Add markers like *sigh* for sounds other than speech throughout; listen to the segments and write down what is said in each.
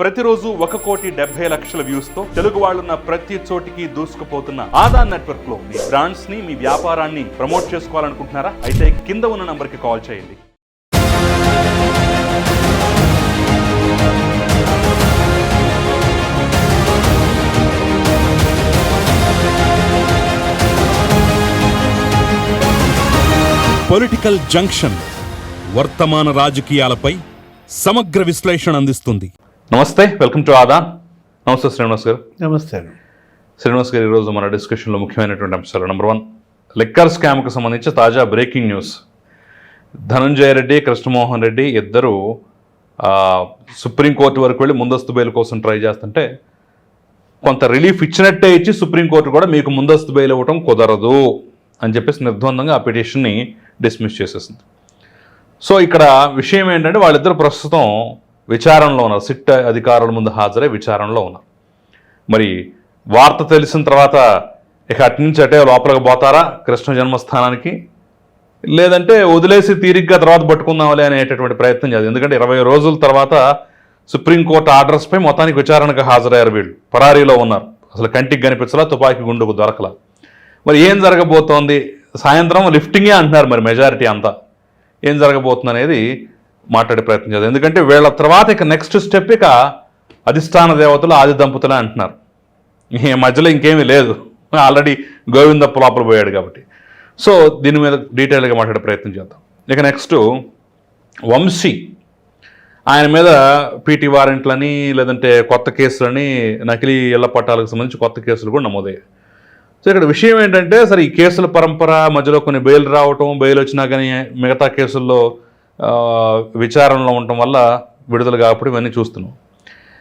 ప్రతిరోజు ఒక కోటి డెబ్బై లక్షల వ్యూస్తో తెలుగు వాళ్ళున్న ప్రతి చోటికి దూసుకుపోతున్న ఆధార్ నెట్వర్క్లో మీ బ్రాండ్స్ని మీ వ్యాపారాన్ని ప్రమోట్ చేసుకోవాలనుకుంటున్నారా? అయితే కింద ఉన్న నంబర్కి కాల్ చేయండి. పొలిటికల్ జంక్షన్ వర్తమాన రాజకీయాలపై సమగ్ర విశ్లేషణ అందిస్తుంది. నమస్తే వెల్కమ్ టు ఆదాన్ నమస్తే శ్రీనివాస్ గారు. నమస్తే శ్రీనివాస్ గారు ఈరోజు మన డిస్కషన్లో ముఖ్యమైనటువంటి అంశాలు. నెంబర్ వన్ లిక్కర్ స్కామ్కు సంబంధించి తాజా బ్రేకింగ్ న్యూస్. ధనంజయ రెడ్డి కృష్ణమోహన్ రెడ్డి ఇద్దరు సుప్రీంకోర్టు వరకు వెళ్ళి ముందస్తు బెయిల్ కోసం ట్రై చేస్తుంటే కొంత రిలీఫ్ ఇచ్చినట్టే ఇచ్చి సుప్రీంకోర్టు కూడా మీకు ముందస్తు బెయిల్ ఇవ్వటం కుదరదు అని చెప్పేసి నిర్ద్వందంగా ఆ పిటిషన్ని డిస్మిస్ చేసేసింది. సో ఇక్కడ విషయం ఏంటంటే వాళ్ళిద్దరు ప్రస్తుతం విచారణలో ఉన్నారు. సిట్ అధికారుల ముందు హాజరై విచారణలో ఉన్నారు. మరి వార్త తెలిసిన తర్వాత ఇక అటు నుంచి అటే లోపలికి పోతారా? కృష్ణ జన్మస్థానానికి? లేదంటే వదిలేసి తీరిగ్గా తర్వాత పట్టుకుందాంలే అనేటటువంటి ప్రయత్నం చేయాలి. ఎందుకంటే ఇరవై రోజుల తర్వాత సుప్రీంకోర్టు ఆర్డర్స్పై మొత్తానికి విచారణకు హాజరయ్యారు వీళ్ళు. పరారీలో ఉన్నారు. అసలు కంటికి కనిపించలా తుపాకీ గుండుకు దొరకలా. మరి ఏం జరగబోతోంది? సాయంత్రం లిఫ్టింగే అంటున్నారు మరి మెజారిటీ అంతా. ఏం జరగబోతుంది అనేది మాట్లాడే ప్రయత్నం చేద్దాం. ఎందుకంటే వీళ్ళ తర్వాత ఇక నెక్స్ట్ స్టెప్ ఇక అధిష్టాన దేవతలు ఆది దంపతులే అంటున్నారు. ఈ మధ్యలో ఇంకేమీ లేదు. ఆల్రెడీ గోవింద లోపల పోయాడు కాబట్టి. సో దీని మీద డీటెయిల్గా మాట్లాడే ప్రయత్నం చేద్దాం. ఇక నెక్స్ట్ వంశీ. ఆయన మీద పీటీ వారెంట్లని లేదంటే కొత్త కేసులని నకిలీ ఇళ్ళ పట్టాలకు సంబంధించి కొత్త కేసులు కూడా నమోదయ్యాయి. సో ఇక్కడ విషయం ఏంటంటే సరే ఈ కేసుల పరంపర మధ్యలో కొన్ని బెయిల్ రావటం బెయిల్ వచ్చినా కానీ మిగతా కేసుల్లో విచారణలో ఉండటం వల్ల విడుదల కాబట్టి ఇవన్నీ చూస్తున్నాం.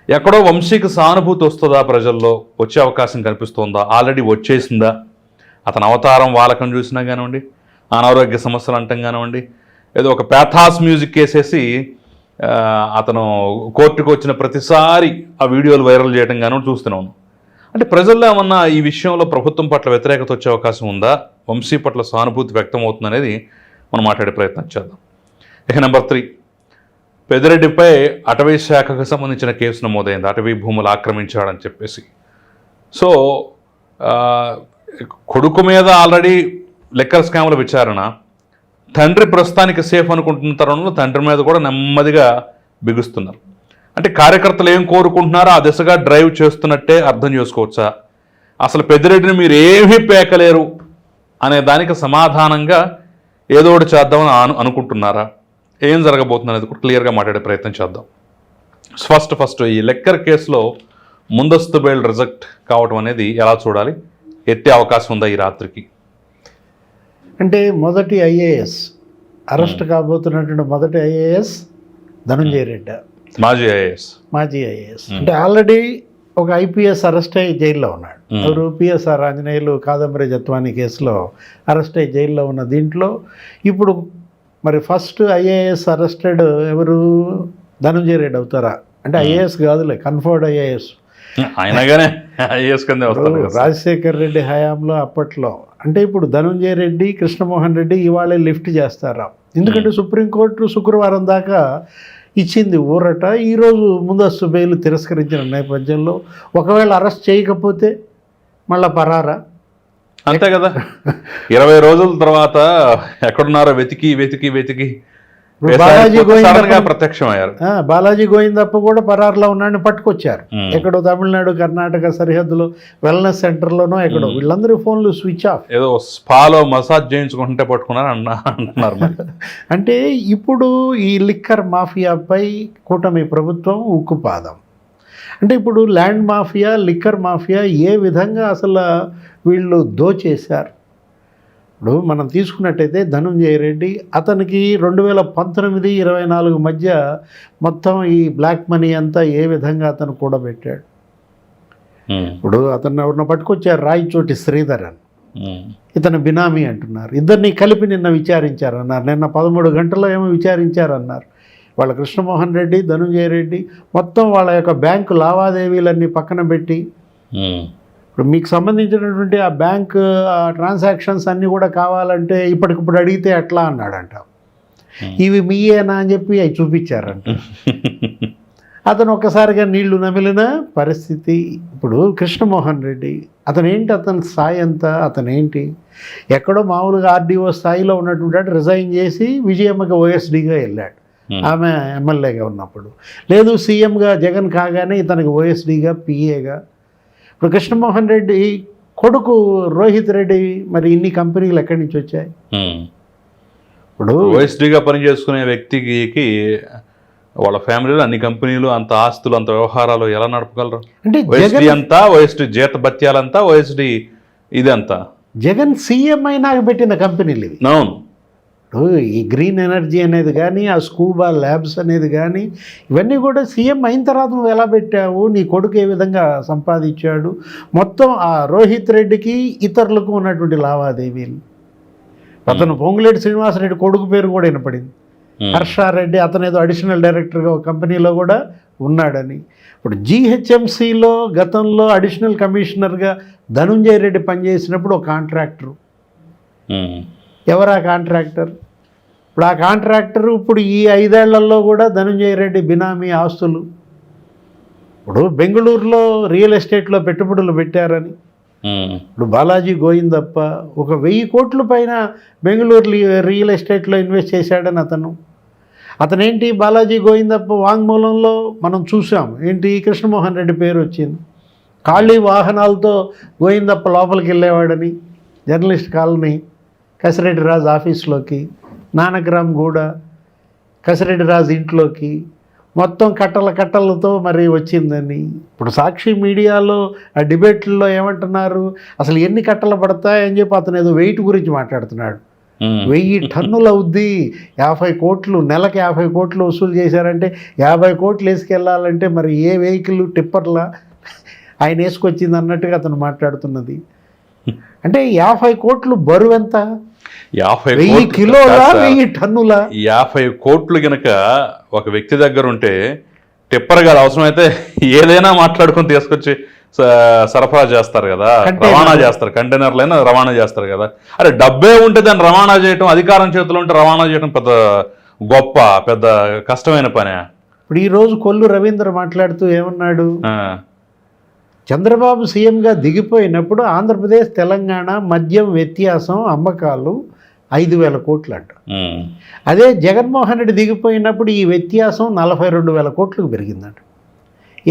ఎక్కడో వంశీకి సానుభూతి వస్తుందా ప్రజల్లో? వచ్చే అవకాశం కనిపిస్తుందా? ఆల్రెడీ వచ్చేసిందా? అతని అవతారం వాలకం చూసినా కానివ్వండి అనారోగ్య సమస్యలు అంటాం కానివ్వండి ఏదో ఒక ప్యాథాస్ మ్యూజిక్ వేసేసి అతను కోర్టుకు వచ్చిన ప్రతిసారి ఆ వీడియోలు వైరల్ చేయడం కానివ్వండి చూస్తున్నాను అంటే ప్రజల్లో ఏమన్నా ఈ విషయంలో ప్రభుత్వం పట్ల వ్యతిరేకత వచ్చే అవకాశం ఉందా? వంశీ పట్ల సానుభూతి వ్యక్తం అవుతుందనేది మనం మాట్లాడే ప్రయత్నం చేద్దాం. ఇక నెంబర్ త్రీ పెదిరెడ్డిపై అటవీ శాఖకు సంబంధించిన కేసు నమోదైంది. అటవీ భూములు ఆక్రమించాడని చెప్పేసి. సో కొడుకు మీద ఆల్రెడీ లెక్కర్ స్కామ్ల విచారణ. తండ్రి ప్రస్తుతానికి సేఫ్ అనుకుంటున్న తరుణంలో తండ్రి మీద కూడా నెమ్మదిగా బిగుస్తున్నారు. అంటే కార్యకర్తలు ఏం కోరుకుంటున్నారో ఆ దిశగా డ్రైవ్ చేస్తున్నట్టే అర్థం చేసుకోవచ్చా? అసలు పెద్దిరెడ్డిని మీరు ఏమీ పేకలేరు అనే దానికి సమాధానంగా ఏదో ఒకటి చేద్దామని అను అనుకుంటున్నారా? ఏం జరగబోతుంది అనేది కూడా క్లియర్గా మాట్లాడే ప్రయత్నం చేద్దాం. ఫస్ట్ ఫస్ట్ ఈ లెక్కర్ కేసులో ముందస్తు బెయిల్ రిజెక్ట్ కావడం అనేది ఎలా చూడాలి? ఎత్తే అవకాశం ఉందా ఈ రాత్రికి? అంటే మొదటి ఐఏఎస్ అరెస్ట్ కాబోతున్నటువంటి మొదటి ఐఏఎస్ ధనంజయ రెడ్డి. మాజీ ఐఏఎస్. మాజీ ఐఏఎస్. అంటే ఆల్రెడీ ఒక ఐపీఎస్ అరెస్ట్ అయ్యి జైల్లో ఉన్నాడు. ఎవరు పిఎస్ఆర్ ఆంజనేయులు కాదంబరి జత్వాని కేసులో అరెస్ట్ అయ్యి జైల్లో ఉన్న దీంట్లో ఇప్పుడు మరి ఫస్ట్ ఐఏఎస్ అరెస్టెడ్ ఎవరు? ధనంజయ రెడ్డి అవుతారా? అంటే ఐఏఎస్ కాదులే కన్ఫర్డ్ ఐఏఎస్. ఐఏఎస్ కిందే. రాజశేఖర్ రెడ్డి హయాంలో అప్పట్లో అంటే ఇప్పుడు ధనుంజయ రెడ్డి కృష్ణమోహన్ రెడ్డి ఇవాళే లిఫ్ట్ చేస్తారా? ఎందుకంటే సుప్రీంకోర్టు శుక్రవారం దాకా ఇచ్చింది ఊరట. ఈరోజు ముందస్తు బెయిల్ తిరస్కరించిన నేపథ్యంలో ఒకవేళ అరెస్ట్ చేయకపోతే మళ్ళా పరారా? అంతే కదా. ఇరవై రోజుల తర్వాత ఎక్కడున్నారో వెతికి వెతికి వెతికి. బాలాజీ గోవిందప్ప- సడన్గా ప్రత్యక్షమయ్యారు. ఆ, బాలాజీ గోవిందప్ప కూడా పరారులో ఉన్నాడని పట్టుకొచ్చారు. ఎక్కడో తమిళనాడు కర్ణాటక సరిహద్దులో వెల్నెస్ సెంటర్లోనో ఎక్కడో. వీళ్ళందరూ ఫోన్లు స్విచ్ ఆఫ్. ఏదో స్పాలో మసాజ్ చేయించుకుంటే పట్టుకున్నారు అన్న అంటున్నారు *laughs* అంటే ఇప్పుడు ఈ లిక్కర్ మాఫియాపై కూటమి ప్రభుత్వం ఉక్కుపాదం. అంటే ఇప్పుడు ల్యాండ్ మాఫియా లిక్కర్ మాఫియా ఏ విధంగా అసలు వీళ్ళు దోచేశారు? ఇప్పుడు మనం తీసుకున్నట్టయితే ధనుంజయ రెడ్డి అతనికి రెండు వేల పంతొమ్మిది ఇరవై నాలుగు మధ్య మొత్తం ఈ బ్లాక్ మనీ అంతా ఏ విధంగా అతను కూడబెట్టాడు? ఇప్పుడు అతను ఎవరిని పట్టుకొచ్చారు? రాయచోటి శ్రీధర్ అని ఇతను బినామీ అంటున్నారు. ఇద్దరిని కలిపి నిన్న విచారించారన్నారు. నిన్న పదమూడు గంటల్లో ఏమో విచారించారన్నారు. వాళ్ళ కృష్ణమోహన్ రెడ్డి ధనుంజయ రెడ్డి మొత్తం వాళ్ళ యొక్క బ్యాంకు లావాదేవీలన్నీ పక్కన పెట్టి ఇప్పుడు మీకు సంబంధించినటువంటి ఆ బ్యాంక్ ట్రాన్సాక్షన్స్ అన్నీ కూడా కావాలంటే ఇప్పటికిప్పుడు అడిగితే ఎట్లా అన్నాడంట. ఇవి మీయేనా అని చెప్పి అవి చూపించారంట. *laughs* అతను ఒక్కసారిగా నీళ్ళు నమిలిన పరిస్థితి. ఇప్పుడు కృష్ణమోహన్ రెడ్డి అతను ఏంటి అతని స్థాయి ఎంత అతను ఏంటి ఎక్కడో మామూలుగా ఆర్డీఓ స్థాయిలో ఉన్నటువంటి రిజైన్ చేసి విజయమ్మకి ఓఎస్డీగా వెళ్ళాడు. ఆమె ఎమ్మెల్యేగా ఉన్నప్పుడు. లేదు సీఎంగా జగన్ కాగానే ఇతనికి ఓఎస్డీగా పిఏగా ఇప్పుడు కృష్ణమోహన్ రెడ్డి కొడుకు రోహిత్ రెడ్డి మరి ఇన్ని కంపెనీలు ఎక్కడి నుంచి వచ్చాయి? ఇప్పుడు ఓఎస్డీగా పనిచేసుకునే వ్యక్తికి వాళ్ళ ఫ్యామిలీలో అన్ని కంపెనీలు అంత ఆస్తులు అంత వ్యవహారాలు ఎలా నడపగలరు? అంటే ఓఎస్డి అంతా ఓఎస్డి జీత భత్యాలంతా ఓఎస్డి ఇదంతా. జగన్ సీఎం అయినాక పెట్టిన కంపెనీలు ఇవి. అవును. ఇప్పుడు ఈ గ్రీన్ ఎనర్జీ అనేది కానీ ఆ స్కూబా ల్యాబ్స్ అనేది కానీ ఇవన్నీ కూడా సీఎం అయిన తర్వాత నువ్వు ఎలా పెట్టావు? నీ కొడుకు ఏ విధంగా సంపాదించాడు? మొత్తం ఆ రోహిత్ రెడ్డికి ఇతరులకు ఉన్నటువంటి లావాదేవీలు. అతను పొంగులేటి శ్రీనివాసరెడ్డి కొడుకు పేరు కూడా వినపడింది. హర్షారెడ్డి అతను ఏదో అడిషనల్ డైరెక్టర్గా ఒక కంపెనీలో కూడా ఉన్నాడని. ఇప్పుడు జీహెచ్ఎంసీలో గతంలో అడిషనల్ కమిషనర్గా ధనుంజయ రెడ్డి పనిచేసినప్పుడు ఒక కాంట్రాక్టరు. ఎవరా కాంట్రాక్టర్? ఇప్పుడు ఆ కాంట్రాక్టర్ ఇప్పుడు ఈ ఐదేళ్ళలో కూడా ధనంజయ రెడ్డి బినామీ ఆస్తులు. ఇప్పుడు బెంగళూరులో రియల్ ఎస్టేట్లో పెట్టుబడులు పెట్టారని. ఇప్పుడు బాలాజీ గోయిందప్ప ఒక వెయ్యి కోట్ల పైన బెంగళూరు రియల్ ఎస్టేట్లో ఇన్వెస్ట్ చేశాడని అతను. అతనేంటి బాలాజీ గోయిందప్ప వాంగ్మూలంలో మనం చూసాం. ఏంటి? కృష్ణమోహన్ రెడ్డి పేరు వచ్చింది. ఖాళీ వాహనాలతో గోయిందప్ప లోపలికి వెళ్ళేవాడని జర్నలిస్ట్ కాలనీ కసిరెడ్డి రాజు ఆఫీస్లోకి నానగ్రామ్ గూడ కసిరెడ్డి రాజు ఇంట్లోకి మొత్తం కట్టల కట్టలతో మరి వచ్చిందని. ఇప్పుడు సాక్షి మీడియాలో ఆ డిబేట్లలో ఏమంటున్నారు? అసలు ఎన్ని కట్టలు పడతాయని చెప్పి అతను ఏదో వెయిట్ గురించి మాట్లాడుతున్నాడు. వెయ్యి టన్నులు అవుద్ది. యాభై కోట్లు నెలకు యాభై కోట్లు వసూలు చేశారంటే యాభై కోట్లు వేసుకెళ్ళాలంటే మరి ఏ వెహికల్ టిప్పర్లా ఆయన వేసుకొచ్చింది అన్నట్టుగా అతను మాట్లాడుతున్నది. అంటే యాభై కోట్లు బరువు ఎంత? యాభై వెయ్యి కిలోలా టన్నులా? యాభై కోట్లు గనక ఒక వ్యక్తి దగ్గర ఉంటే టిప్పర్ గారు అవసరమైతే ఏదైనా మాట్లాడుకొని తీసుకొచ్చి సరఫరా చేస్తారు కదా. రవాణా చేస్తారు కంటైనర్లైనా రవాణా చేస్తారు కదా. అరే డబ్బే ఉంటే దాన్ని రవాణా చేయటం అధికారం చేతిలో ఉంటే రవాణా చేయడం పెద్ద గొప్ప పెద్ద కష్టమైన పనే. ఇప్పుడు ఈరోజు కొల్లు రవీంద్ర మాట్లాడుతూ ఏమన్నాడు? చంద్రబాబు సీఎంగా దిగిపోయినప్పుడు ఆంధ్రప్రదేశ్ తెలంగాణ మద్యం వ్యత్యాసం అమ్మకాలు ఐదు వేల కోట్లు అంట అదే జగన్మోహన్ రెడ్డి దిగిపోయినప్పుడు ఈ వ్యత్యాసం నలభై రెండు వేల కోట్లకు పెరిగిందంట.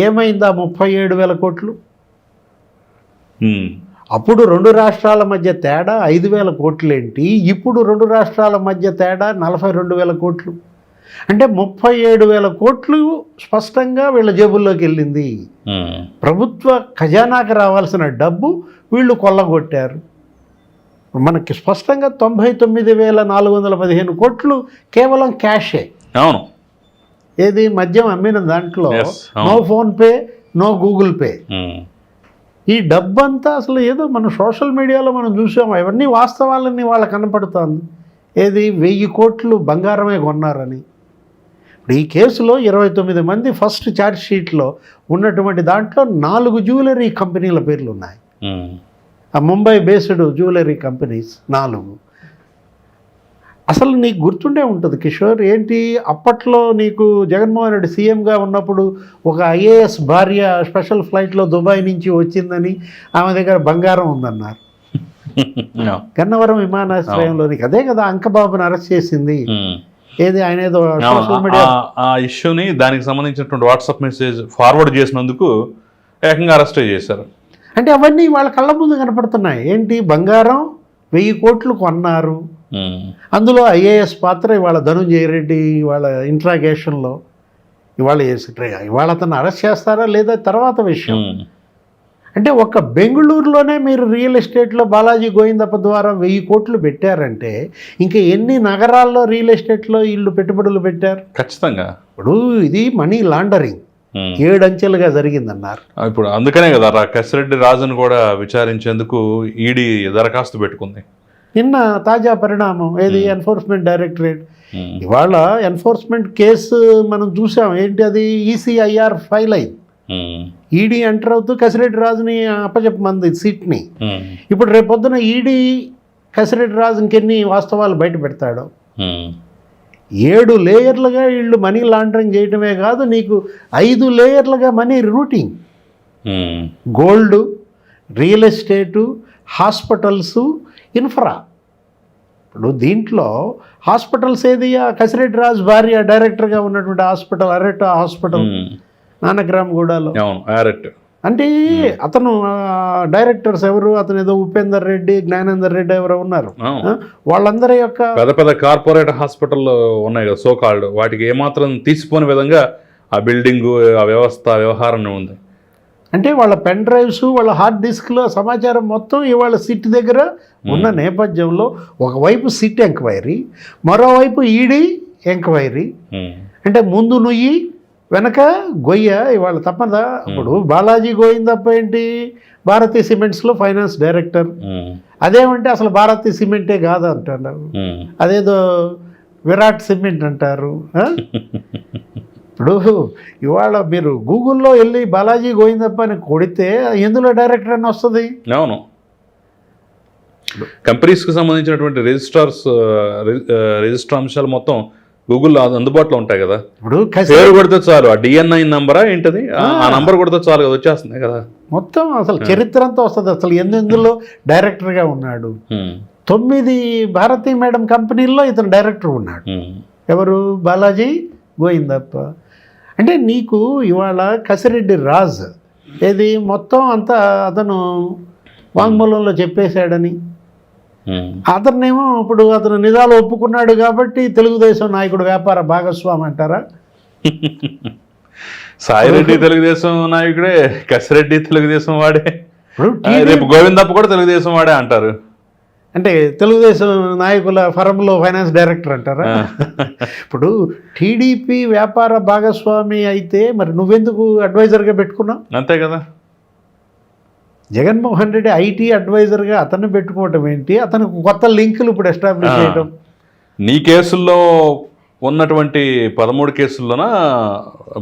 ఏమైంది? ఆ ముప్పై ఏడు వేల కోట్లు? అప్పుడు రెండు రాష్ట్రాల మధ్య తేడా ఐదు వేల కోట్లేంటి? ఇప్పుడు రెండు రాష్ట్రాల మధ్య తేడా నలభై రెండు వేల కోట్లు. అంటే ముప్పై ఏడు వేల కోట్లు స్పష్టంగా వీళ్ళ జేబుల్లోకి వెళ్ళింది. ప్రభుత్వ ఖజానాకి రావాల్సిన డబ్బు వీళ్ళు కొల్లగొట్టారు. మనకి స్పష్టంగా తొంభై తొమ్మిది వేల నాలుగు వందల పదిహేను కోట్లు కేవలం క్యాషే. అవును. ఏది? మద్యం అమ్మిన దాంట్లో. No PhonePe no Google pay. ఈ డబ్బంతా అసలు ఏదో మనం సోషల్ మీడియాలో మనం చూసాం అవన్నీ వాస్తవాలన్నీ వాళ్ళకి కనపడుతోంది. ఏది? వెయ్యి కోట్లు బంగారమే కొన్నారని. ఇప్పుడు ఈ కేసులో ఇరవై తొమ్మిది మంది ఫస్ట్ ఛార్జ్ షీట్లో ఉన్నటువంటి దాంట్లో నాలుగు జ్యువెలరీ కంపెనీల పేర్లు ఉన్నాయి ఆ ముంబై బేస్డ్ జ్యువెలరీ కంపెనీస్ నాలుగు. అసలు నీకు గుర్తుండే ఉంటుంది కిషోర్ ఏంటి? అప్పట్లో నీకు జగన్మోహన్ రెడ్డి సీఎంగా ఉన్నప్పుడు ఒక ఐఏఎస్ భార్య స్పెషల్ ఫ్లైట్లో దుబాయ్ నుంచి వచ్చిందని ఆమె దగ్గర బంగారం ఉందన్నారు. *laughs* గన్నవరం విమానాశ్రయంలో నీకు అదే కదా అంకబాబుని అరెస్ట్ చేసింది. ఉమ్. ఏది ఆయన ఏదో సోషల్ మీడియా ఆ- ఆ ఇష్యూని దానికి సంబంధించినటువంటి వాట్సాప్ మెసేజ్ ఫార్వర్డ్ చేసినందుకు ఏకంగా అరెస్ట్ చేశారు. అంటే అవన్నీ వాళ్ళ కళ్ళ ముందు కనపడుతున్నాయి. ఏంటి? బంగారం వెయ్యి కోట్లు కొన్నారు. అందులో ఐఏఎస్ పాత్ర ఇవాళ ధనుంజయ రెడ్డి ఇవాళ ఇంట్రాగేషన్లో ఇవాళ ఇవాళ అతను అరెస్ట్ చేస్తారా లేదా తర్వాత విషయం. అంటే ఒక బెంగళూరులోనే మీరు రియల్ ఎస్టేట్లో బాలాజీ గోవిందప్ప ద్వారా వెయ్యి కోట్లు పెట్టారంటే ఇంకా ఎన్ని నగరాల్లో రియల్ ఎస్టేట్లో వీళ్ళు పెట్టుబడులు పెట్టారు? ఖచ్చితంగా. ఇప్పుడు ఇది మనీ లాండరింగ్. ఏడంచెలుగా జరిగిందన్నారు. ఇప్పుడు అందుకనే కదా కసిరెడ్డి రాజును కూడా విచారించేందుకు ఈడీ దరఖాస్తు పెట్టుకుంది. నిన్న తాజా పరిణామం ఏది? Enforcement directorate. ఉమ్, ఇవాళ ఎన్ఫోర్స్మెంట్ కేసు మనం చూసాం ఏంటి అది? ఈసీఐఆర్ ఫైల్ అయింది. ఈడీ ఎంటర్ అవుతూ కసిరెడ్డి రాజుని అప్పచెప్పమంది సీట్ని. ఇప్పుడు రేపొద్దున ఈడీ కసిరెడ్డి రాజు ఇంకెన్ని వాస్తవాలు బయట పెడతాడో? ఏడు లేయర్లుగా వీళ్ళు మనీ లాండరింగ్ చేయడమే కాదు నీకు ఐదు లేయర్లుగా money routing. Gold real estate hospitals infra. ఇప్పుడు దీంట్లో హాస్పిటల్స్ ఏది? ఆ కసిరెడ్డి రాజు భార్య డైరెక్టర్గా ఉన్నటువంటి హాస్పిటల్ అరెట్ హాస్పిటల్. ఉమ్, నానగ్రామ్గూడలో అవును యారెట్ అంటే అతను డైరెక్టర్స్ ఎవరు? అతను ఏదో ఉపేందర్ రెడ్డి జ్ఞానేందర్ రెడ్డి ఎవరో ఉన్నారు. వాళ్ళందరి యొక్క పెద్ద పెద్ద కార్పొరేట్ హాస్పిటల్ ఉన్నాయి కదా సో కాల్డ్ వాటికి ఏమాత్రం తీసిపోని విధంగా ఆ బిల్డింగ్ ఆ వ్యవస్థ వ్యవహారం ఉంది. అంటే వాళ్ళ పెన్ డ్రైవ్స్ వాళ్ళ హార్డ్ డిస్క్లో సమాచారం మొత్తం ఇవాళ సిట్ దగ్గర ఉన్న నేపథ్యంలో ఒకవైపు సిట్ ఎంక్వైరీ మరోవైపు ఈడీ ఎంక్వైరీ. అంటే ముందు నుయ్యి వెనక గొయ్య ఇవాళ తప్పదా ఇప్పుడు బాలాజీ గోయింగ్ తప్ప ఏంటి? భారతీ సిమెంట్స్లో ఫైనాన్స్ డైరెక్టర్. అదేమంటే అసలు భారతీ సిమెంటే కాదు అంటున్నారు ఉమ్. అదేదో విరాట్ సిమెంట్ అంటారు? *laughs* ఇప్పుడు ఇవాళ మీరు గూగుల్లో వెళ్ళి బాలాజీ గోవిందప్ప అని కొడితే ఎందులో డైరెక్టర్ అని వస్తుంది? అవును. కంపెనీస్కి సంబంధించినటువంటి రిజిస్టార్స్ రిజిస్టర్ అంశాలు మొత్తం గూగుల్లో అందుబాటులో ఉంటాయి కదా. ఇప్పుడు పేరు కొడితే చాలు. ఆ డిఎన్ఐ నంబరా ఏంటది? ఆ- నంబర్ కొడితే చాలు కదా వచ్చేస్తుంది కదా. మొత్తం అసలు చరిత్ర అంతా వస్తుంది. అసలు ఎందులో డైరెక్టర్గా ఉన్నాడు. తొమ్మిది భారతీ మేడం కంపెనీల్లో ఇతను డైరెక్టర్ ఉన్నాడు. ఎవరు? బాలాజీ గోయిందప్ప అంటే నీకు ఇవాళ కసిరెడ్డి రాజ్ ఏది మొత్తం అంతా అతను వాంగ్మూలంలో చెప్పేశాడని. ఉమ్. అతన్నేమో ఇప్పుడు అతను నిజాలు ఒప్పుకున్నాడు కాబట్టి తెలుగుదేశం నాయకుడు వ్యాపార భాగస్వామి అంటారా? *laughs* సాయిరెడ్డి తెలుగుదేశం నాయకుడే కసిరెడ్డి తెలుగుదేశం వాడే. రేపు గోవిందప్ప కూడా తెలుగుదేశం వాడే అంటారు. అంటే తెలుగుదేశం నాయకుల ఫరంలో ఫైనాన్స్ డైరెక్టర్ అంటారా. *laughs* ఇప్పుడు టీడీపీ వ్యాపార భాగస్వామి అయితే మరి నువ్వెందుకు అడ్వైజర్గా పెట్టుకున్నావు? అంతే కదా. జగన్మోహన్ రెడ్డి ఐటీ అడ్వైజర్గా అతన్ని పెట్టుకోవటం ఏంటి అతనికి కొత్త లింకులు ఇప్పుడు ఎస్టాబ్లిష్. చేయడం నీ కేసుల్లో ఉన్నటువంటి పదమూడు కేసుల్లోన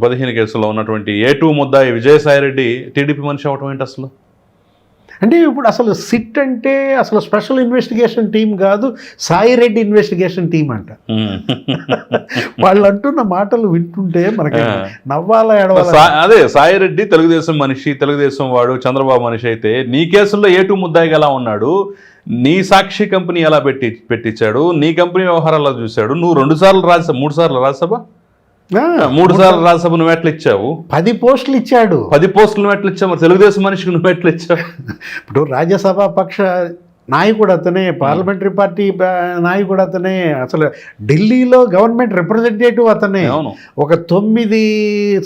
పదిహేను కేసుల్లో ఉన్నటువంటి ఏ టూ ముద్దాయి విజయసాయిరెడ్డి టీడీపీ మనిషి అవటం ఏంటి అసలు అంటే ఇప్పుడు అసలు సిట్ అంటే అసలు స్పెషల్ ఇన్వెస్టిగేషన్ టీం కాదు సాయి రెడ్డి ఇన్వెస్టిగేషన్ టీం అంట. వాళ్ళు అంటున్న మాటలు వింటుంటే మనకి. నవ్వాలా ఎడవాలా సా- అదే సాయిరెడ్డి తెలుగుదేశం మనిషి తెలుగుదేశం వాడు చంద్రబాబు మనిషి అయితే నీ కేసుల్లో ఏ టూ ముద్దాయిగా ఎలా ఉన్నాడు? నీ సాక్షి కంపెనీ ఎలా పెట్టి పెట్టించాడు? నీ కంపెనీ వ్యవహారాలు చూశాడు? నువ్వు రెండు సార్లు రాజ్యసభ మూడు సార్లు రాజ్యసభ? మూడు సార్లు రాజ్యసభ నువ్వు ఎట్లా ఇచ్చావు? పది పోస్టులు ఇచ్చాడు. పది పోస్టులు నువ్వు ఎట్లా ఇచ్చావు? తెలుగుదేశం మనిషికి నువ్వు ఎట్లా ఇచ్చావు? ఇప్పుడు రాజ్యసభ పక్ష నాయకుడు అతనే పార్లమెంటరీ పార్టీ నాయకుడు అతనే అసలు ఢిల్లీలో గవర్నమెంట్ రిప్రజెంటేటివ్ అతనే. ఒక తొమ్మిది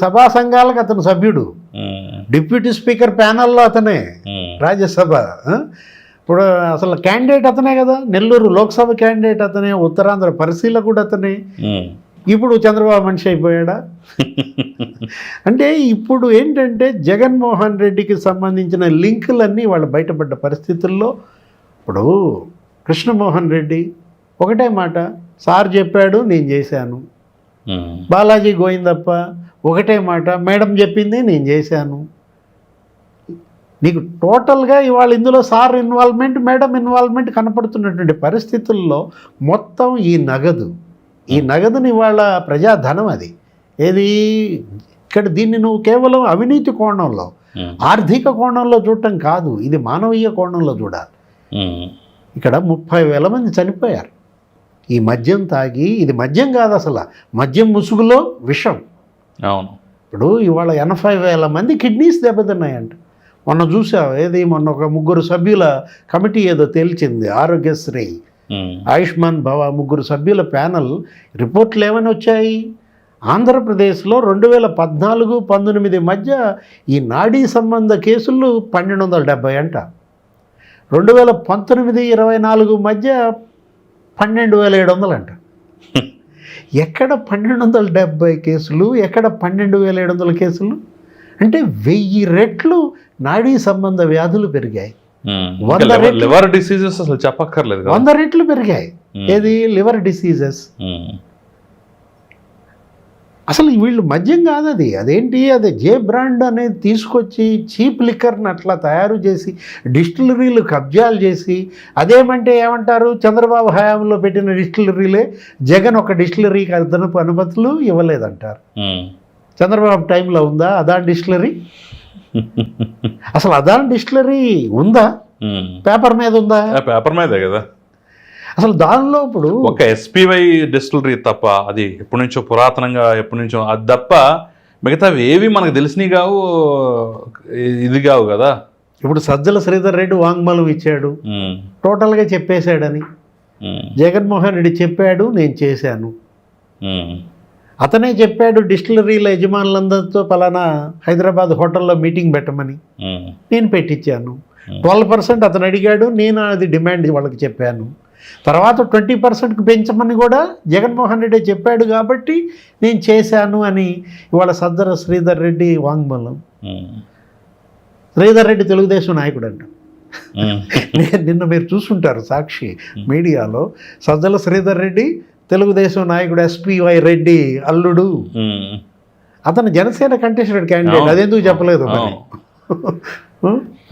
సభా సంఘాలకు అతను సభ్యుడు. డిప్యూటీ స్పీకర్ ప్యానల్లో అతనే రాజ్యసభ? ఇప్పుడు అసలు క్యాండిడేట్ అతనే కదా. నెల్లూరు లోక్సభ క్యాండిడేట్ అతనే. ఉత్తరాంధ్ర పరిశీలకుడు అతనే. ఇప్పుడు చంద్రబాబు మనిషి అయిపోయాడా? అంటే ఇప్పుడు ఏంటంటే జగన్మోహన్ రెడ్డికి సంబంధించిన లింకులన్నీ వాళ్ళు బయటపడ్డ పరిస్థితుల్లో ఇప్పుడు కృష్ణమోహన్ రెడ్డి ఒకటే మాట సార్ చెప్పాడు నేను చేశాను. బాలాజీ గోయిందప్ప ఒకటే మాట మేడం చెప్పింది నేను చేశాను. నీకు టోటల్గా ఇవాళ ఇందులో సార్ ఇన్వాల్వ్మెంట్ మేడం ఇన్వాల్వ్మెంట్ కనపడుతున్నటువంటి పరిస్థితుల్లో మొత్తం ఈ నగదు ఈ నగదుని ఇవాళ ప్రజాధనం అది. ఏది? ఇక్కడ దీన్ని నువ్వు కేవలం అవినీతి కోణంలో. ఆర్థిక కోణంలో చూడటం కాదు ఇది మానవీయ కోణంలో చూడాలి. ఇక్కడ ముప్పై వేల మంది చనిపోయారు. ఈ మద్యం తాగి ఇది మద్యం కాదు అసలు మద్యం ముసుగులో విషం. అవును. ఇప్పుడు ఇవాళ ఎనభై వేల మంది కిడ్నీస్ దెబ్బతిన్నాయంట. మొన్న చూసావు? ఏది? మొన్న ఒక ముగ్గురు సభ్యుల కమిటీ ఏదో తేల్చింది ఆరోగ్యశ్రీ. ఆయుష్మాన్ భవ ముగ్గురు సభ్యుల ప్యానల్ రిపోర్ట్లు ఏమని వచ్చాయి? ఆంధ్రప్రదేశ్లో రెండు వేల పద్నాలుగు పంతొమ్మిది మధ్య ఈ నాడీ సంబంధ కేసులు పన్నెండు వందల డెబ్బై అంట. రెండు వేల పంతొమ్మిది ఇరవై నాలుగు మధ్య పన్నెండు వేల ఏడు వందలు అంట. *laughs* ఎక్కడ పన్నెండు వందల డెబ్బై కేసులు? ఎక్కడ పన్నెండు వేల ఏడు వందల కేసులు? అంటే వెయ్యి రెట్లు నాడీ సంబంధ వ్యాధులు పెరిగాయి. లివర్- రెట్లు- లివర్ డిసీజెస్ అసలు చెప్పక్కర్లేదు వంద రెట్లు పెరిగాయి. ఉమ్. ఏది? Liver diseases. ఉమ్. అసలు వీళ్ళు మద్యం కాదు అది. అదేంటి? అది జే బ్రాండ్ అనేది తీసుకొచ్చి చీప్ లిక్కర్ని అట్లా తయారు చేసి డిస్టిలరీలు కబ్జాలు చేసి అదేమంటే ఏమంటారు? చంద్రబాబు హయాంలో పెట్టిన డిస్టిలరీలే జగన్ ఒక డిస్టిలరీకి అదనపు అనుమతులు ఇవ్వలేదంటారు. చంద్రబాబు టైంలో ఉందా? అదాన్ డిస్టిలరీ? *laughs* అసలు అదాన్ డిస్టిలరీ ఉందా. పేపర్ మీద ఉందా ఆ పేపర్ మీదే కదా అసలు దానిలో ఇప్పుడు ఒక ఎస్పీవై డిస్టిలరీ తప్ప అది ఎప్పటి నుంచో పురాతనంగా ఎప్పటి నుంచో అది తప్ప మిగతావి ఏవి మనకు తెలిసినవి కావు ఇది కావు కదా ఇప్పుడు సజ్జల శ్రీధర్ రెడ్డి వాంగ్మూలం ఇచ్చాడు. టోటల్గా చెప్పేశాడని. జగన్మోహన్ రెడ్డి చెప్పాడు నేను చేశాను. అతనే చెప్పాడు డిస్టిలరీల యజమానులందరితో పలానా హైదరాబాద్ హోటల్లో మీటింగ్ పెట్టమని. నేను పెట్టించాను ట్వెల్వ్ పర్సెంట్ అతను అడిగాడు నేను అది డిమాండ్ వాళ్ళకి చెప్పాను. తర్వాత ట్వంటీ పర్సెంట్కి పెంచమని కూడా జగన్మోహన్ రెడ్డి చెప్పాడు కాబట్టి నేను చేశాను అని ఇవాళ సజ్జర శ్రీధర్ రెడ్డి వాంగ్మూలం. శ్రీధర్ రెడ్డి తెలుగుదేశం నాయకుడు అంట *laughs* నిన్న మీరు చూసుంటారు సాక్షి మీడియాలో. సజ్జల శ్రీధర్ రెడ్డి తెలుగుదేశం నాయకుడు ఎస్పివై రెడ్డి అల్లుడు. అతను జనసేన కంటెస్టెడ్ క్యాండిడేట్. అదెందుకు చెప్పలేదు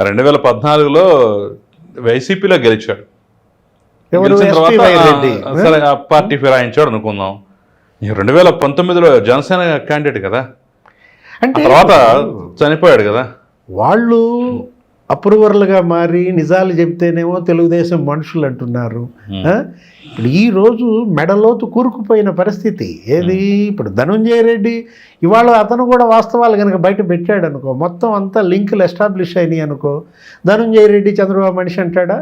రెండు వేల పద్నాలుగులో వైసీపీలో గెలిచాడు. పార్టీ ఫిరాయించాడు అనుకుందాం. రెండు వేల పంతొమ్మిదిలో జనసేన క్యాండిడేట్ కదా. అంటే తర్వాత చనిపోయాడు కదా. వాళ్ళు అప్రూవర్లుగా మారి నిజాలు చెప్తేనేమో తెలుగుదేశం మనుషులు అంటున్నారు. ఆ? ఇప్పుడు ఈ రోజు మెడలోతు కూరుకుపోయిన పరిస్థితి. ఏది? ఇప్పుడు ధనుంజయ రెడ్డి ఇవాళ అతను కూడా వాస్తవాలు కనుక బయట పెట్టాడు అనుకో మొత్తం అంతా లింకులు ఎస్టాబ్లిష్ అయినాయి అనుకో ధనుంజయ రెడ్డి చంద్రబాబు మనిషి అంటాడా?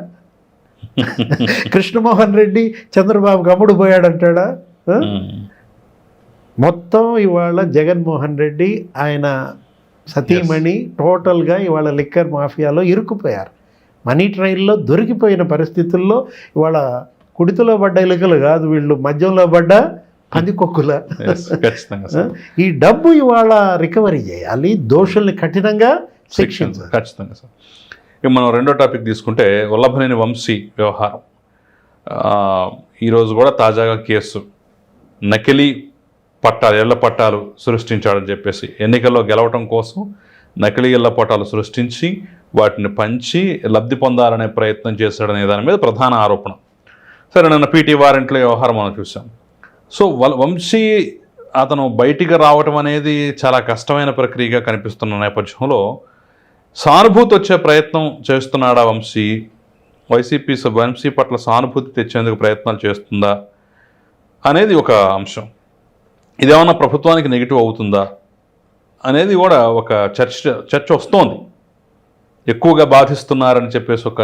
*laughs* కృష్ణమోహన్ రెడ్డి చంద్రబాబుకి అమ్ముడు పోయాడు అంటాడా ఆ? ఉమ్. మొత్తం ఇవాళ జగన్మోహన్ రెడ్డి ఆయన సతీమణి టోటల్గా ఇవాళ లిక్కర్ మాఫియాలో ఇరుక్కుపోయారు. మనీ ట్రైల్లో దొరికిపోయిన పరిస్థితుల్లో ఇవాళ కుడితిలో పడ్డ ఎలుకలు కాదు వీళ్ళు మద్యంలో పడ్డ పందికొక్కుల Yes, ఖచ్చితంగా సార్. *laughs* ఈ డబ్బు ఇవాళ రికవరీ చేయాలి దోషుల్ని కఠినంగా శిక్షించాలి. ఖచ్చితంగా సార్. ఇక మనం రెండో టాపిక్ తీసుకుంటే వల్లభనేని వంశీ వ్యవహారం. ఈరోజు కూడా తాజాగా కేసు. నకిలీ పట్టాలు ఇళ్ళ పట్టాలు సృష్టించాడని చెప్పేసి ఎన్నికల్లో గెలవటం కోసం నకిలీ ఇళ్ళ పట్టాలు సృష్టించి వాటిని పంచి లబ్ధి పొందాలనే ప్రయత్నం చేశాడనే దాని మీద ప్రధాన ఆరోపణ. సరే నిన్న పీటీ వారెంట్ల వ్యవహారం మనం చూసాం. సో వంశీ అతను బయటికి రావటం అనేది చాలా కష్టమైన ప్రక్రియగా కనిపిస్తున్న నేపథ్యంలో సానుభూతి వచ్చే ప్రయత్నం చేస్తున్నాడా వంశీ? వైసీపీ వంశీ పట్ల సానుభూతి తెచ్చేందుకు ప్రయత్నాలు చేస్తుందా అనేది ఒక అంశం. ఇదేమన్నా ప్రభుత్వానికి నెగిటివ్ అవుతుందా అనేది కూడా ఒక చర్చ చర్చ వస్తోంది. ఎక్కువగా బాధిస్తున్నారని చెప్పేసి ఒక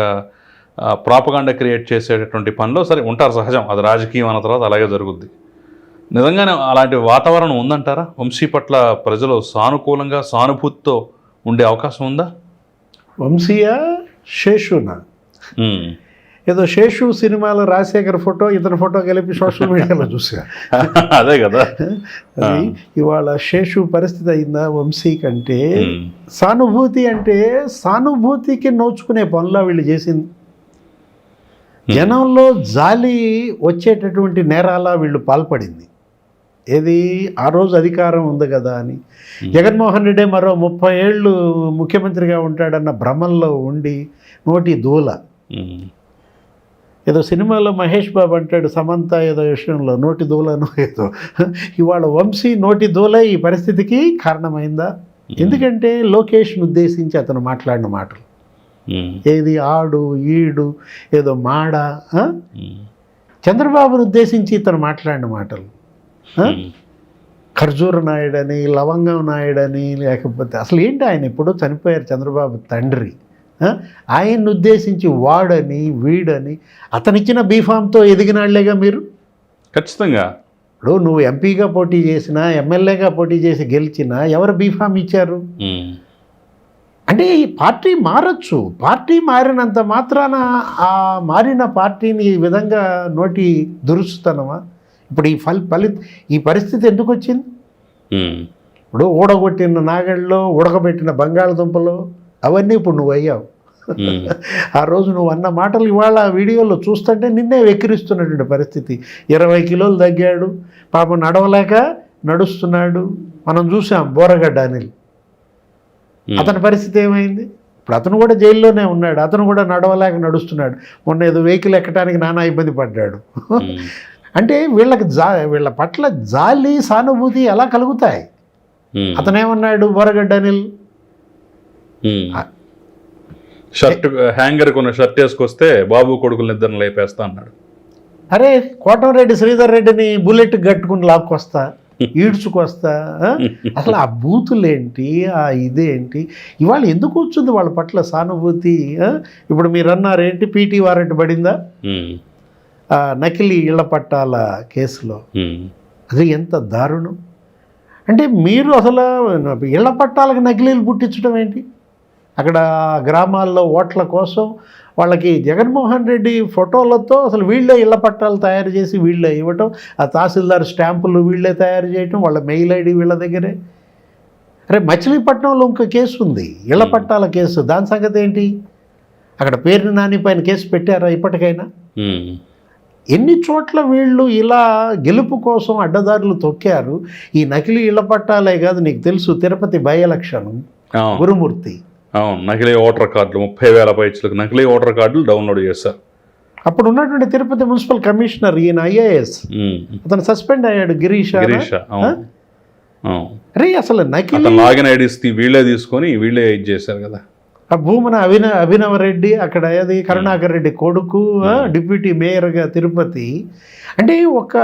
ప్రాపగాండ క్రియేట్ చేసేటటువంటి పనిలో సరే ఉంటారు సహజం. అది రాజకీయం అన్న తర్వాత అలాగే జరుగుద్ది. నిజంగానే అలాంటి వాతావరణం ఉందంటారా? వంశీ పట్ల ప్రజలు సానుకూలంగా సానుభూతితో ఉండే అవకాశం ఉందా? వంశీయ శేషునా. ఏదో శేషు సినిమాలో రాజశేఖర్ ఫోటో ఇతని ఫోటో కలిపి సోషల్ మీడియాలో చూసా. *laughs* అదే కదా. అది ఇవాళ శేషు పరిస్థితి అయిందా వంశీ కంటే. సానుభూతి అంటే సానుభూతికి నోచుకునే పనులా వీళ్ళు చేసింది. జనంలో జాలి వచ్చేటటువంటి నేరాల వీళ్ళు పాల్పడింది. ఏది? ఆ రోజు అధికారం ఉంది కదా అని. జగన్మోహన్ రెడ్డి మరో ముప్పై ఏళ్ళు ముఖ్యమంత్రిగా ఉంటాడన్న భ్రమంలో ఉండి నోటి దూల. ఏదో సినిమాలో మహేష్ బాబు అంటాడు సమంత ఏదో విషయంలో నోటి దూలను ఏదో ఇవాళ వంశీ నోటి దూల ఈ పరిస్థితికి కారణమైందా ఎందుకంటే లోకేష్ను ఉద్దేశించి అతను మాట్లాడిన మాటలు. ఏది ఆడు ఈడు ఏదో మాడ. చంద్రబాబును ఉద్దేశించి ఇతను మాట్లాడిన మాటలు. ఖర్జూర నాయుడని లవంగం నాయుడని లేకపోతే అసలు ఏంటి ఆయన ఎప్పుడో చనిపోయారు చంద్రబాబు తండ్రి? ఆయన్ని ఉద్దేశించి వాడని వీడని అతనిచ్చిన బీఫామ్తో ఎదిగినాళ్ళేగా మీరు? ఖచ్చితంగా. ఇప్పుడు నువ్వు ఎంపీగా పోటీ చేసినా ఎమ్మెల్యేగా పోటీ చేసి గెలిచినా ఎవరు బీఫామ్ ఇచ్చారు. అంటే ఈ పార్టీ మారచ్చు. పార్టీ మారినంత మాత్రాన ఆ మారిన పార్టీని ఈ విధంగా నోటి దురుస్తుతనమా? ఇప్పుడు ఈ ఫలి ఫలి ఈ పరిస్థితి ఎందుకు వచ్చింది. ఇప్పుడు ఊడగొట్టిన నాగళ్ళలో ఉడకబెట్టిన బంగాళదుంపలు అవన్నీ ఇప్పుడు నువ్వు అయ్యావు. ఆ రోజు నువ్వు అన్న మాటలు ఇవాళ ఆ వీడియోలో చూస్తుంటే నిన్నే వెక్కిరిస్తున్నటువంటి పరిస్థితి ఇరవై కిలోలు తగ్గాడు పాపం నడవలేక నడుస్తున్నాడు మనం చూసాం బోరగడ్డ అనిల్. అతని పరిస్థితి ఏమైంది ఇప్పుడు అతను కూడా జైల్లోనే ఉన్నాడు అతను కూడా నడవలేక నడుస్తున్నాడు మొన్న ఏదో వెహికల్ ఎక్కడానికి నానా ఇబ్బంది పడ్డాడు. అంటే వీళ్ళకి జా వీళ్ళ పట్ల జాలి సానుభూతి ఎలా కలుగుతాయి. అతనేమన్నాడు బోరగడ్డ అనిల్. షర్ట్ హ్యాంగర్ కొన్న షర్ట్ వేసుకొస్తే బాబు కొడుకులు ఇద్దరిని లేపేస్తా అన్నాడు. అరే కోటంరెడ్డి శ్రీధర్ రెడ్డిని బుల్లెట్ కట్టుకుని లాక్కొస్తా *laughs* ఈడ్చుకొస్తా? అసలు ఆ బూతులేంటి ఆ ఇదేంటి? ఇవాళ ఎందుకు వచ్చింది వాళ్ళ పట్ల సానుభూతి? ఇప్పుడు మీరు అన్నారు ఏంటి పీటీ వారెంట్ పడిందా? నకిలీ ఇళ్ళ పట్టాల కేసులో. అది ఎంత దారుణం. అంటే మీరు అసలు ఇళ్ళ పట్టాలకు నకిలీలు పుట్టించడం ఏంటి? అక్కడ గ్రామాల్లో ఓట్ల కోసం వాళ్ళకి జగన్మోహన్ రెడ్డి ఫోటోలతో అసలు వీళ్ళే ఇళ్ళ పట్టాలు తయారు చేసి వీళ్ళే ఇవ్వటం ఆ తహసీల్దార్ స్టాంపులు వీళ్ళే తయారు చేయటం వాళ్ళ మెయిల్ ఐడి వీళ్ళ దగ్గరే. అరే మచిలీపట్నంలో ఇంకో కేసు ఉంది ఇళ్ళ పట్టాల కేసు. దాని సంగతి ఏంటి? అక్కడ పేరుని నాని పైన కేసు పెట్టారా ఇప్పటికైనా. ఎన్ని చోట్ల వీళ్ళు ఇలా గెలుపు కోసం అడ్డదారులు తొక్కారు? ఈ నకిలీ ఇళ్ళ పట్టాలే కాదు నీకు తెలుసు తిరుపతి బై ఎలక్షన్ గురుమూర్తి. అవును నకిలీ ఓటర్ కార్డులు ముప్పై వేల పైచులకు నకిలీ ఓటర్ కార్డులు డౌన్లోడ్ చేశారు. అప్పుడు ఉన్నటువంటి తిరుపతి మున్సిపల్ కమిషనర్ ఈయన ఐఏఎస్. అతను సస్పెండ్ అయ్యాడు గిరీష్ గిరీష రే అసలు నకిలీ లాగిన్ ఐడీస్ వీళ్ళే తీసుకొని వీళ్ళే ఇది చేశారు కదా. ఆ భూమన అభిన అభినవ రెడ్డి అక్కడ ఏది కరుణాకర్ రెడ్డి కొడుకు డిప్యూటీ మేయర్గా తిరుపతి. అంటే ఒక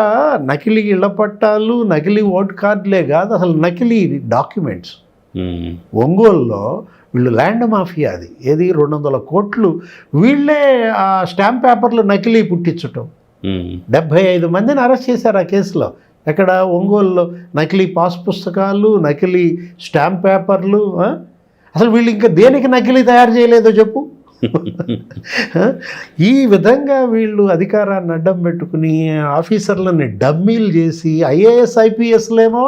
నకిలీ ఇళ్ళ పట్టాలు నకిలీ ఓట్ కార్డులే కాదు అసలు నకిలీ డాక్యుమెంట్స్. ఒంగోలులో వీళ్ళు ల్యాండ్ మాఫియా అది ఏది రెండు వందల కోట్లు వీళ్ళే ఆ స్టాంప్ పేపర్లు నకిలీ పుట్టించటం. డెబ్భై ఐదు మందిని అరెస్ట్ చేశారు ఆ కేసులో ఎక్కడ ఒంగోలులో నకిలీ పాస్ పుస్తకాలు నకిలీ స్టాంప్ పేపర్లు? అసలు వీళ్ళు ఇంకా దేనికి నకిలీ తయారు చేయలేదో చెప్పు? ఈ విధంగా వీళ్ళు అధికారాన్ని అడ్డం పెట్టుకుని ఆఫీసర్లని డమ్మీలు చేసి ఐఏఎస్ ఐపీఎస్లేమో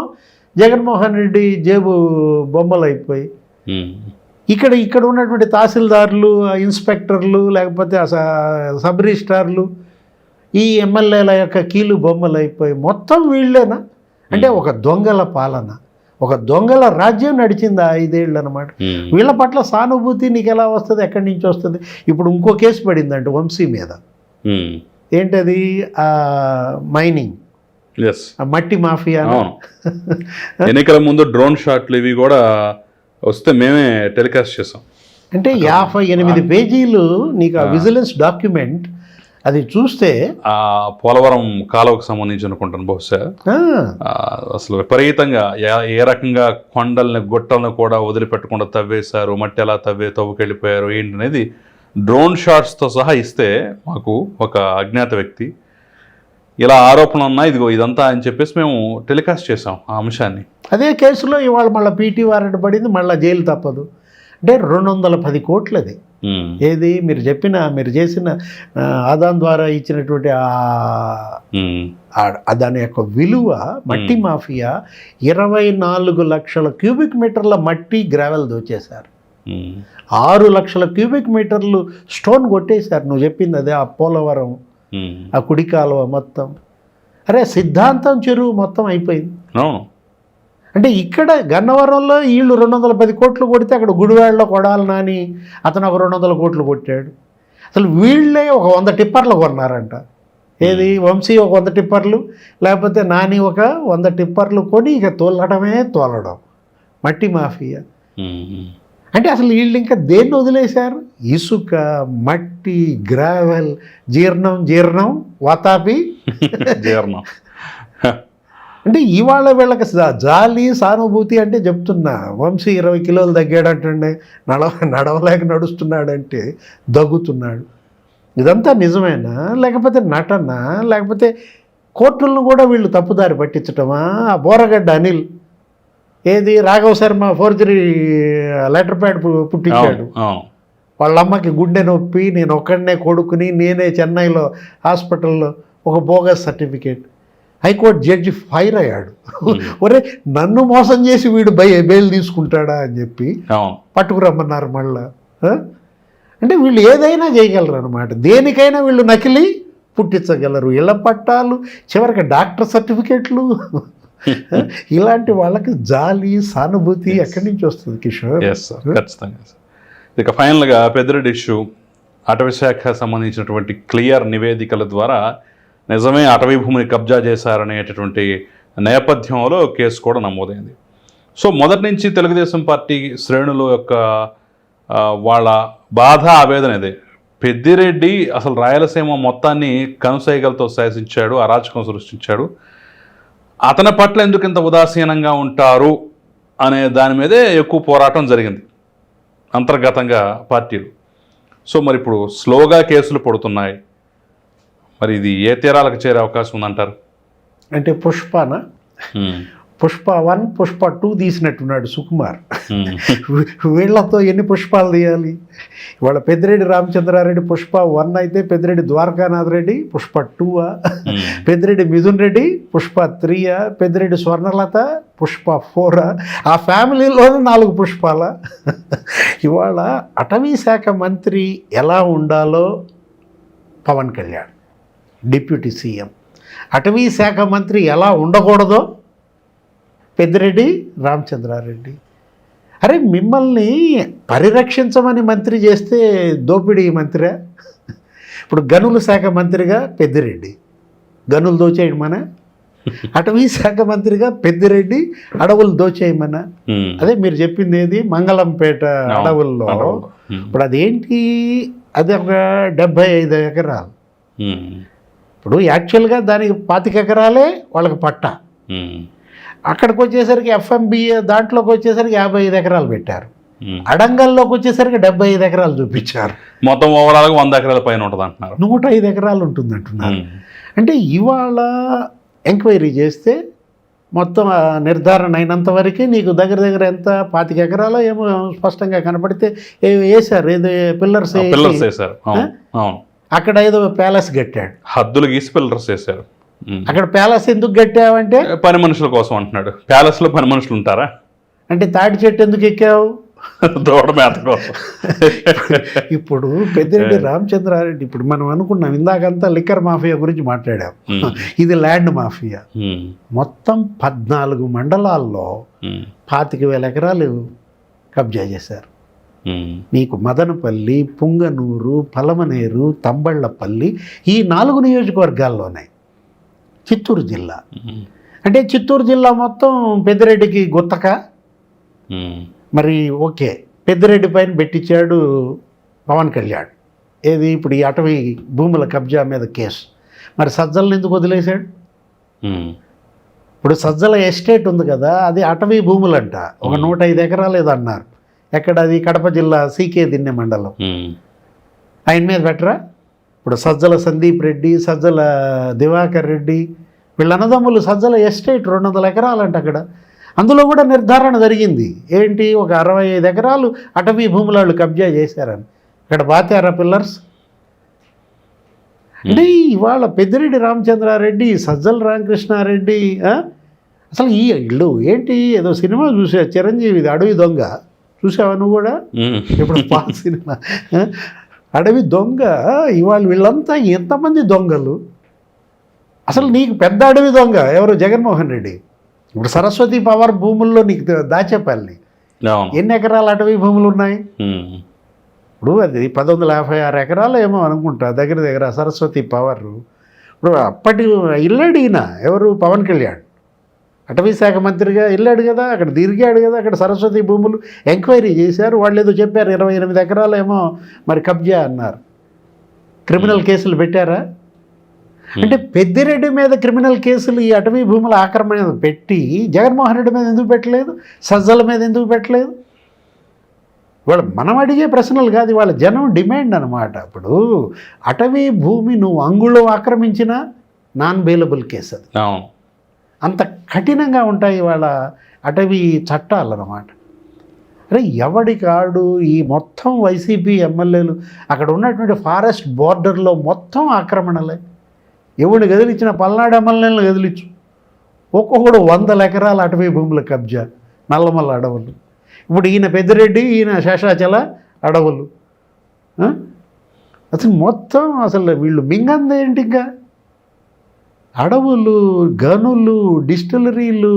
జగన్మోహన్ రెడ్డి జేబు బొమ్మలు అయిపోయి. ఇక్కడ ఇక్కడ ఉన్నటువంటి తహసీల్దార్లు ఇన్స్పెక్టర్లు లేకపోతే సబ్ రిజిస్ట్రార్లు ఈ ఎమ్మెల్యేల యొక్క కీలు బొమ్మలు అయిపోయి మొత్తం వీళ్ళేనా? అంటే ఒక దొంగల పాలన. ఒక దొంగల రాజ్యం నడిచింది ఆ ఐదేళ్ళు అనమాట. వీళ్ళ పట్ల సానుభూతి నీకు ఎలా వస్తుంది? ఎక్కడి నుంచి వస్తుంది? ఇప్పుడు ఇంకో కేసు పడిందంట వంశీ మీద. ఏంటది? మైనింగ్. మట్టి మాఫియా ఎన్నికల ముందు డ్రోన్ షాట్లు ఇవి కూడా వస్తే మేమే టెలికాస్ట్ చేసాం అంటే యాభై ఎనిమిది పేజీలు నీకు ఆ విజిలెన్స్ డాక్యుమెంట్ అది చూస్తే ఆ పోలవరం కాలువకు సంబంధించి అనుకుంటాను బహుశా. అసలు విపరీతంగా ఏ- ఏ రకంగా కొండల్ని గుట్టలను కూడా వదిలిపెట్టకుండా తవ్వేశారు మట్టి ఎలా తవ్వే తవ్వుకెళ్ళిపోయారు ఏంటి అనేది డ్రోన్ షాట్స్తో సహా ఇస్తే మాకు ఒక అజ్ఞాత వ్యక్తి ఇలా ఆరోపణలు ఉన్నాయి ఇదిగో ఇదంతా అని చెప్పేసి మేము టెలికాస్ట్ చేసాం ఆ అంశాన్ని. అదే కేసులో ఇవాళ మళ్ళీ పీటీ వారెంట్ పడింది మళ్ళీ జైలు తప్పదు. అంటే రెండు వందల పది కోట్లది. ఏది మీరు చెప్పిన మీరు చేసిన ఆ, ఆదాన్ ద్వారా ఇచ్చినటువంటి దాని యొక్క విలువ మట్టి మాఫియా ఇరవై నాలుగు లక్షల క్యూబిక్ మీటర్ల మట్టి గ్రావెల్ దోచేశారు. ఆరు లక్షల క్యూబిక్ మీటర్లు స్టోన్ కొట్టేశారు. నువ్వు చెప్పింది అదే ఆ పోలవరం. ఆ కుడి కాలువ మొత్తం. అరే సిద్ధాంతం చెరువు మొత్తం అయిపోయింది. అవును. అంటే ఇక్కడ గన్నవరంలో వీళ్ళు రెండు వందల పది కోట్లు కొడితే అక్కడ గుడివాడలో కొడాలి నాని. అతను ఒక రెండు వందల కోట్లు కొట్టాడు. అసలు వీళ్ళే ఒక వంద టిప్పర్లు కొన్నారంట. ఏది? వంశీ ఒక వంద టిప్పర్లు లేకపోతే నాని ఒక వంద టిప్పర్లు కొని ఇక తోలడమే తోలడం. మట్టి మాఫియా. అంటే అసలు వీళ్ళు ఇంకా దేన్ని వదిలేశారు? ఇసుక మట్టి గ్రావెల్ జీర్ణం జీర్ణం వాతాపి? జీర్ణం. అంటే ఇవాళ వీళ్ళకి జాలి సానుభూతి అంటే చెప్తున్నా. వంశీ ఇరవై కిలోలు తగ్గాడంటండి. నడవ నడవలేక నడుస్తున్నాడంటే దగ్గుతున్నాడు. ఇదంతా నిజమేనా? లేకపోతే నటన? లేకపోతే కోర్టులను కూడా వీళ్ళు తప్పుదారి పట్టించటమా? ఆ బోరగడ్డ అనిల్ ఏది? Raghava Sharma forgery letter pad పుట్టించాడు. అవును అవును. వాళ్ళ అమ్మకి గుండె నొప్పి నేను ఒక్కడనే కొడుకుని నేనే చెన్నైలో హాస్పిటల్లో ఒక bogus certificate. High court judge fire అయ్యాడు. ఒరే నన్ను మోసం చేసి వీడు బై బెయిల్ తీసుకుంటాడా అని చెప్పి పట్టుకురమ్మన్నారు మళ్ళా? అంటే వీళ్ళు ఏదైనా చేయగలరు అనమాట దేనికైనా వీళ్ళు నకిలీ పుట్టించగలరు. ఇళ్ళ పట్టాలు చివరికి డాక్టర్ సర్టిఫికేట్లు. ఇలాంటి వాళ్ళకి జాలి సానుభూతి ఎక్కడి నుంచి వస్తుంది కిషోర్? ఎస్ సార్ ఖచ్చితంగా ఇక ఫైనల్గా పెద్దిరెడ్డి ఇష్యూ. అటవీ శాఖ సంబంధించినటువంటి క్లియర్ నివేదికల ద్వారా నిజమే అటవీ భూమిని కబ్జా చేశారనేటటువంటి నేపథ్యంలో కేసు కూడా నమోదైంది. సో మొదటి నుంచి తెలుగుదేశం పార్టీ శ్రేణుల యొక్క వాళ్ళ బాధ ఆవేదన ఇదే. పెద్దిరెడ్డి అసలు రాయలసీమ మొత్తాన్ని కనుసైగలతో శాసించాడు అరాచకం సృష్టించాడు. అతని పట్ల ఎందుకు ఇంత ఉదాసీనంగా ఉంటారు అనే దాని మీదే ఎక్కువ పోరాటం జరిగింది. అంతర్గతంగా పార్టీలు. సో మరి ఇప్పుడు స్లోగా కేసులు పడుతున్నాయి. మరి ఇది ఏ తీరాలకు చేరే అవకాశం ఉందంటారు? అంటే పుష్పన. పుష్ప వన్ పుష్ప టూ తీసినట్టున్నాడు సుకుమార్. హ్మ్. *laughs* వీళ్ళతో ఎన్ని పుష్పాలు తీయాలి? వాళ్ళ పెద్దిరెడ్డి రామచంద్రారెడ్డి పుష్ప వన్ అయితే పెద్దిరెడ్డి ద్వారకానాథ్ రెడ్డి పుష్ప టూవా హ్మ్. పెద్దిరెడ్డి మిథున్ రెడ్డి పుష్ప త్రీయా పెద్దిరెడ్డి స్వర్ణలత పుష్ప ఫోరా ఆ. ఫ్యామిలీలోనే నాలుగు పుష్పాల. ఇవాళ అటవీ శాఖ మంత్రి ఎలా ఉండాలో పవన్ కళ్యాణ్ డిప్యూటీ సీఎం. అటవీ శాఖ మంత్రి ఎలా ఉండకూడదో పెద్దిరెడ్డి రామచంద్రారెడ్డి అరే మిమ్మల్ని పరిరక్షించమని మంత్రి చేస్తే దోపిడీ మంత్రిరా ఇప్పుడు గనుల శాఖ మంత్రిగా పెద్దిరెడ్డి గనులు దోచేయమన అటవీ శాఖ మంత్రిగా పెద్దిరెడ్డి అడవులు దోచేయమన. అదే మీరు చెప్పింది ఏది మంగళంపేట. అడవుల్లో. ఇప్పుడు అదేంటి అది ఒక డెబ్భై ఐదు ఎకరాలు. ఇప్పుడు యాక్చువల్గా దానికి పాతిక ఎకరాలే వాళ్ళకి పట్ట. అక్కడికి వచ్చేసరికి ఎఫ్ఎంబిఏ దాంట్లోకి వచ్చేసరికి యాభై ఐదు ఎకరాలు పెట్టారు. అడంగల్లోకి వచ్చేసరికి డెబ్బై ఐదు ఎకరాలు చూపించారు. మొత్తం ఓవరాల్గా వంద ఎకరాల పైన ఉంటుంది అంటున్నారు. నూట ఐదు ఎకరాలు ఉంటుంది అంటున్నారు. అంటే ఇవాళ ఎంక్వైరీ చేస్తే మొత్తం నిర్ధారణ అయినంత వరకే నీకు దగ్గర దగ్గర ఎంత పాతిక ఎకరాలో ఏమో స్పష్టంగా కనపడితే ఏ వేశారు? ఏదో పిల్లర్స్ పిల్లర్స్ వేశారు. అక్కడ ఏదో ప్యాలెస్ కట్టాడు. హద్దులు గీసి పిల్లర్స్ వేశారు. అక్కడ ప్యాలెస్ ఎందుకు కట్టావంటే? పని మనుషుల కోసం అంటున్నాడు. ప్యాలెస్లో పని మనుషులు ఉంటారా? అంటే తాటి చెట్టు ఎందుకు ఎక్కావు? *laughs* దూడ మేత కోసం. *laughs* ఇప్పుడు పెద్దిరెడ్డి రామచంద్రారెడ్డి ఇప్పుడు మనం అనుకున్నాం ఇందాకంతా లిక్కర్ మాఫియా గురించి మాట్లాడాం. *laughs* ఇది ల్యాండ్ మాఫియా. మొత్తం పద్నాలుగు మండలాల్లో. పాతిక వేల ఎకరాలు కబ్జా చేశారు. నీకు మదనపల్లి పుంగనూరు పలమనేరు తంబళ్ళపల్లి ఈ నాలుగు నియోజకవర్గాల్లోనే. చిత్తూరు జిల్లా. అంటే చిత్తూరు జిల్లా మొత్తం పెద్దిరెడ్డికి గుత్తక. మరి ఓకే పెద్దిరెడ్డి పైన పెట్టించాడు పవన్ కళ్యాణ్. ఏది ఇప్పుడు ఈ అటవీ భూముల కబ్జా మీద కేసు. మరి సజ్జలను ఎందుకు వదిలేశాడు. ఇప్పుడు సజ్జల ఎస్టేట్ ఉంది కదా అది అటవీ భూములంట. ఒక నూట ఐదు ఎకరాలు ఏదో అన్నారు. ఎక్కడ అది కడప జిల్లా సీకే దిన్నె మండలం. ఆయన మీద పెట్టరా? ఇప్పుడు సజ్జల సందీప్ రెడ్డి సజ్జల దివాకర్ రెడ్డి వీళ్ళ అన్నదమ్ములు సజ్జల ఎస్టేట్ రెండు వందల ఎకరాలంట అక్కడ. అందులో కూడా నిర్ధారణ జరిగింది. ఏంటి? ఒక అరవై ఐదు ఎకరాలు అటవీ భూములు వాళ్ళు కబ్జా చేశారని. ఇక్కడ బాతారా పిల్లర్స్? అంటే ఇవాళ పెద్దిరెడ్డి రామచంద్రారెడ్డి సజ్జల రామకృష్ణారెడ్డి? అసలు ఈ ఇల్లు ఏంటి? ఏదో సినిమా చూసా చిరంజీవిది అడవి దొంగ. చూసావా నువ్వు కూడా. ఇప్పుడు పాత సినిమా? అడవి దొంగ ఇవాళ వీళ్ళంతా ఎంతమంది దొంగలు? అసలు నీకు పెద్ద అడవి దొంగ ఎవరు? జగన్మోహన్ రెడ్డి. ఇప్పుడు సరస్వతి పవర్ భూముల్లో నీకు దాచేపల్లి ఎన్ని ఎకరాల అటవీ భూములు ఉన్నాయి. ఇప్పుడు అది పది వందల యాభై ఆరు ఎకరాలు ఏమో అనుకుంటా దగ్గర దగ్గర సరస్వతి పవర్. ఇప్పుడు అప్పటి ఇల్లాడు ఈయన ఎవరు? పవన్ కళ్యాణ్. అటవీ శాఖ మంత్రిగా వెళ్ళాడు కదా అక్కడ తిరిగాడు కదా అక్కడ సరస్వతి భూములు ఎంక్వైరీ చేశారు. వాళ్ళు ఏదో చెప్పారు ఇరవై ఎనిమిది ఎకరాలు ఏమో మరి కబ్జా అన్నారు. క్రిమినల్ కేసులు పెట్టారా? అంటే పెద్దిరెడ్డి మీద క్రిమినల్ కేసులు ఈ అటవీ భూముల ఆక్రమణ పెట్టి జగన్మోహన్ రెడ్డి మీద ఎందుకు పెట్టలేదు? సజ్జల మీద ఎందుకు పెట్టలేదు? వాళ్ళు మనం అడిగే ప్రశ్నలు కాదు వాళ్ళ జనం డిమాండ్ అనమాట ఇప్పుడు అటవీ భూమి నువ్వు అంగుళం ఆక్రమించిన నాన్ బెయిలబుల్ కేసు అది. అవును. అంత కఠినంగా ఉంటాయి వాళ్ళ అటవీ చట్టాలు అన్నమాట అరే ఎవడికాడు ఈ మొత్తం వైసీపీ ఎమ్మెల్యేలు? అక్కడ ఉన్నటువంటి ఫారెస్ట్ బోర్డర్లో మొత్తం ఆక్రమణలే. ఎవడు గదిలిచ్చిన పల్నాడు ఎమ్మెల్యేలను గదిలిచ్చు. ఒక్కొక్కడు వందల ఎకరాల అటవీ భూముల కబ్జా నల్లమల్ల అడవులు. ఇప్పుడు ఈయన పెద్దిరెడ్డి ఈయన శేషాచల అడవులు. అసలు మొత్తం అసలు వీళ్ళు మింగంది ఏంటి ఇంకా అడవులు గనులు డిస్టిలరీలు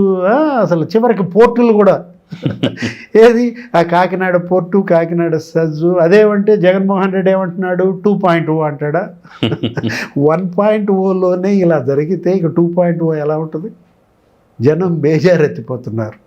అసలు చివరికి పోర్టులు కూడా. *laughs* ఏది? ఆ కాకినాడ పోర్టు కాకినాడ సజ్జు అదేమంటే జగన్మోహన్ రెడ్డి ఏమంటున్నాడు? టూ పాయింట్ ఓ అంటాడా? *laughs* వన్ పాయింట్ ఓలోనే ఇలా జరిగితే ఇక టూ పాయింట్ ఓ ఎలా ఉంటుంది? జనం బేజారెత్తిపోతున్నారు.